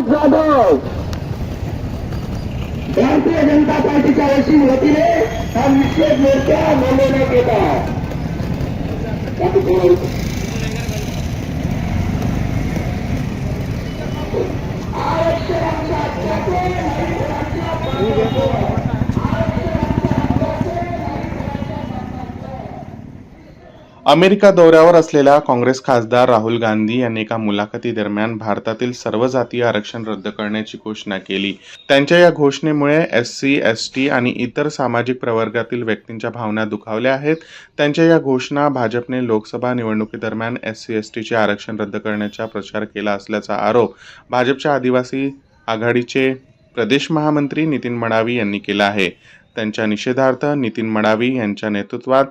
जाधव! भारतीय जनता पार्टीच्या वशी वतीने हा निषेध मोर्चा नोंदवण्यात येत आहे अमेरिका दौऱ्यावर असलेल्या काँग्रेस खासदार राहुल गांधी यांनी एका मुलाखतीदरम्यान भारतातील सर्व जातीय आरक्षण रद्द करण्याची घोषणा केली. त्यांच्या या घोषणेमुळे एस सी एस टी आणि इतर सामाजिक प्रवर्गातील व्यक्तींच्या भावना दुखावल्या आहेत. त्यांच्या या घोषणा भाजपने लोकसभा निवडणुकीदरम्यान एस सी एस टीचे आरक्षण रद्द करण्याचा प्रचार केला असल्याचा आरोप भाजपच्या आदिवासी आघाडीचे प्रदेश महामंत्री नितीन मडावी यांनी केला आहे. त्यांच्या निषेधार्थ नितीन मडावी यांच्या नेतृत्वात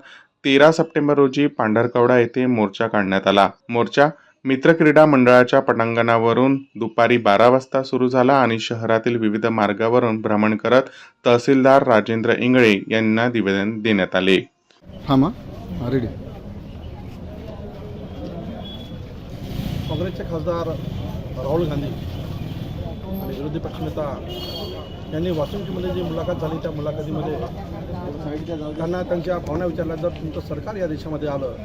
तेरा सप्टेंबर रोजी पांढरकवडा येथे मोर्चा काढण्यात आला. मोर्चा मित्र क्रीडा मंडळाच्या पटांगणावरून दुपारी बारा वाजता सुरू झाला आणि शहरातील विविध मार्गावरून भ्रमण करत तहसीलदार राजेंद्र इंगळे यांना निवेदन देण्यात आले. हां काँग्रेसचे खासदार राहुल गांधी आणि विरोधी पक्षनेता यांनी वॉशिंग्टनमध्ये जी मुलाखत झाली त्या मुलाखतीमध्ये त्यांना त्यांच्या भावना विचारल्या जर तुमचं सरकार या देशामध्ये आलं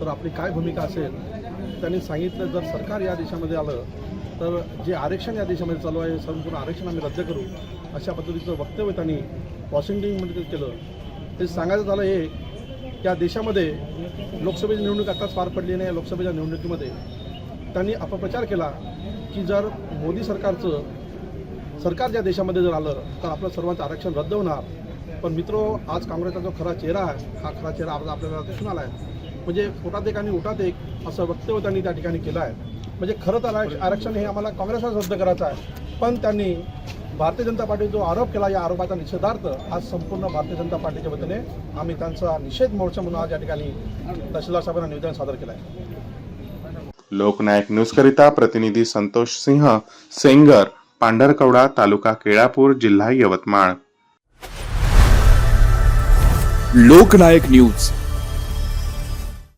तर आपली काय भूमिका असेल? त्यांनी सांगितलं जर सरकार या देशामध्ये आलं तर जे आरक्षण या देशामध्ये चालू आहे संपूर्ण आरक्षण आम्ही रद्द करू अशा पद्धतीचं वक्तव्य त्यांनी वॉशिंग्टनमध्ये केलं ते सांगायचं झालं हे त्या देशामध्ये लोकसभेची निवडणूक आत्ताच पार पडली नाही लोकसभेच्या निवडणुकीमध्ये त्यांनी अपप्रचार केला की जर मोदी सरकारचं सरकार ज्या देशामध्ये जर आलं तर आपलं सर्वांचं आरक्षण रद्द होणार. पण मित्रो आज काँग्रेसचा जो खरा चेहरा आहे हा खरा चेहरा आज आपल्याला दिसून आला आहे म्हणजे पोटात एक आणि उठात एक असं वक्तव्य त्यांनी त्या ठिकाणी केलं आहे. म्हणजे खरं तर आरक्षण हे आम्हाला काँग्रेसलाच रद्द करायचं आहे. पण त्यांनी भारतीय जनता पार्टी जो आरोप केला या आरोपाचा निषेधार्थ आज संपूर्ण भारतीय जनता पार्टीच्या वतीने आम्ही त्यांचा निषेध मोर्चा म्हणून आज या ठिकाणी तहसीलदार साहेबांना निवेदन सादर केलं आहे. लोकनायक न्यूजकरिता प्रतिनिधी संतोष सिंह सेंगर. पांढरकवडा तालुका केळापूर जिल्हा यवतमाळ. लोकनायक न्यूज.